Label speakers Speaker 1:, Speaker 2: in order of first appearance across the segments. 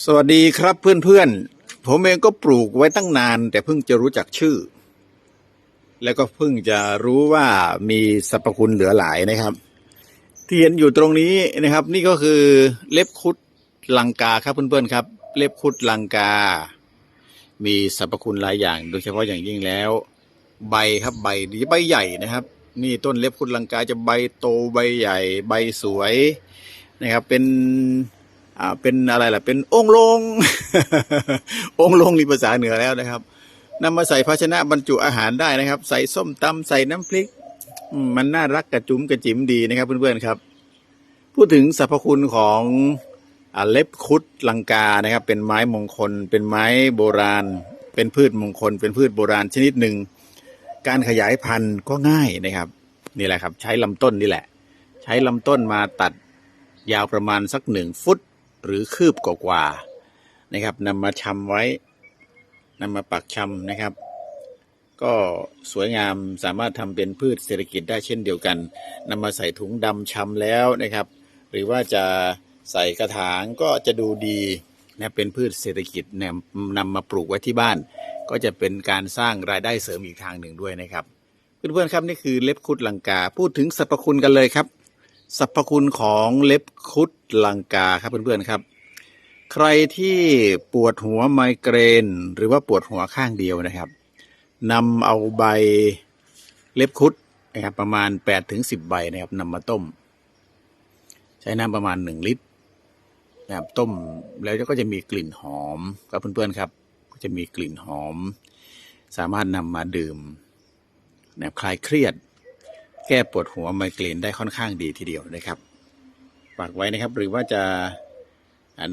Speaker 1: สวัสดีครับเพื่อนๆ ผมเองก็ปลูกไว้ตั้งนาน แต่เพิ่งจะรู้จักชื่อ แล้วก็เพิ่งจะรู้ว่ามีสรรพคุณเหลือหลายนะครับที่เห็นอยู่ตรงนี้นะครับ นี่ก็คือเล็บคุดลังกาครับเพื่อนๆครับ เล็บคุดลังกา มีสรรพคุณหลายอย่าง โดยเฉพาะอย่างยิ่งแล้ว ใบครับใบดีใบใหญ่นะครับ นี่ต้นเล็บคุดลังกาจะใบโตใบใหญ่ ใบสวยนะครับ เป็น อ่าเป็นอะไรล่ะ เป็นองค์ลง องค์ลงนี่ภาษาเหนือแล้วนะครับนำมาใส่ภาชนะบรรจุอาหารได้นะครับ ใส่ส้มตำใส่น้ำพริก มันน่ารักกระจุ้มกระจิ๋มดีนะครับ เพื่อนๆครับ พูดถึงสรรพคุณของอเล็บคุดลังกานะครับ เป็นไม้มงคล เป็นไม้โบราณ เป็นพืชมงคล เป็นพืชโบราณชนิดหนึ่ง การขยายพันธุ์ก็ง่ายนะครับ นี่แหละครับ ใช้ลำต้นนี่แหละ ใช้ลำต้นมาตัดยาวประมาณสักหนึ่งฟุต หรือคืบกว่าๆนะครับนำมาชำไว้นำมาปักชำนะครับ ก็สวยงามสามารถทำเป็นพืชเศรษฐกิจได้เช่นเดียวกันนำมาใส่ถุงดำชำแล้วนะครับ หรือว่าจะใส่กระถางก็จะดูดีนะเป็นพืชเศรษฐกิจนำนำมาปลูกไว้ที่บ้าน ก็จะเป็นการสร้างรายได้เสริมอีกทางหนึ่งด้วยนะครับเพื่อนๆครับนี่คือเล็บคุดลังกาพูดถึงสรรพคุณกันเลยครับ สรรพคุณของเล็บคุดลังกาครับเพื่อนๆครับ ใครที่ปวดหัวไมเกรน หรือว่าปวดหัวข้างเดียวนะครับนำเอาใบเล็บคุดนะครับประมาณ8ถึง10 ใบนะครับนำมาต้ม ใช้น้ำประมาณ 1 ลิตรนะครับต้มแล้วก็จะมีกลิ่นหอมครับเพื่อนๆครับ ก็จะมีกลิ่นหอม สามารถนำมาดื่มนะครับคลายเครียด แก้ปวดหัวไมเกรนได้ค่อนข้างดีทีเดียวนะครับฝากไว้นะครับ หรือว่าจะ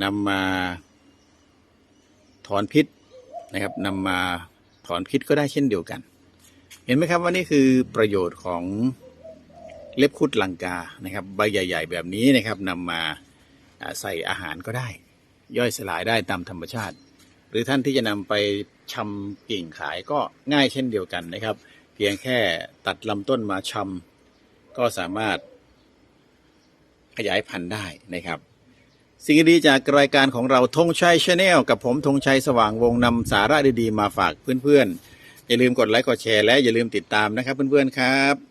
Speaker 1: นำมาถอนพิษนะครับนำมาถอนพิษก็ได้เช่นเดียวกัน เห็นไหมครับว่านี่คือประโยชน์ของเล็บคุดลังกานะครับ ใบใหญ่ ๆ แบบนี้นะครับนำมาใส่อาหารก็ได้ ย่อยสลายได้ตามธรรมชาติ หรือท่านที่จะนำไปชำกิ่งขายก็ง่ายเช่นเดียวกันนะครับ พียงแค่ตัดลำต้นมาชำก็สามารถขยายพันธุ์ได้นะครับ สิ่งดีจากรายการของเราธงชัยชาแนลกับผมธงชัยสว่างวงนำสาระดีๆ มาฝากเพื่อนๆ อย่าลืมกดไลค์กดแชร์และอย่าลืมติดตามนะครับเพื่อนๆครับ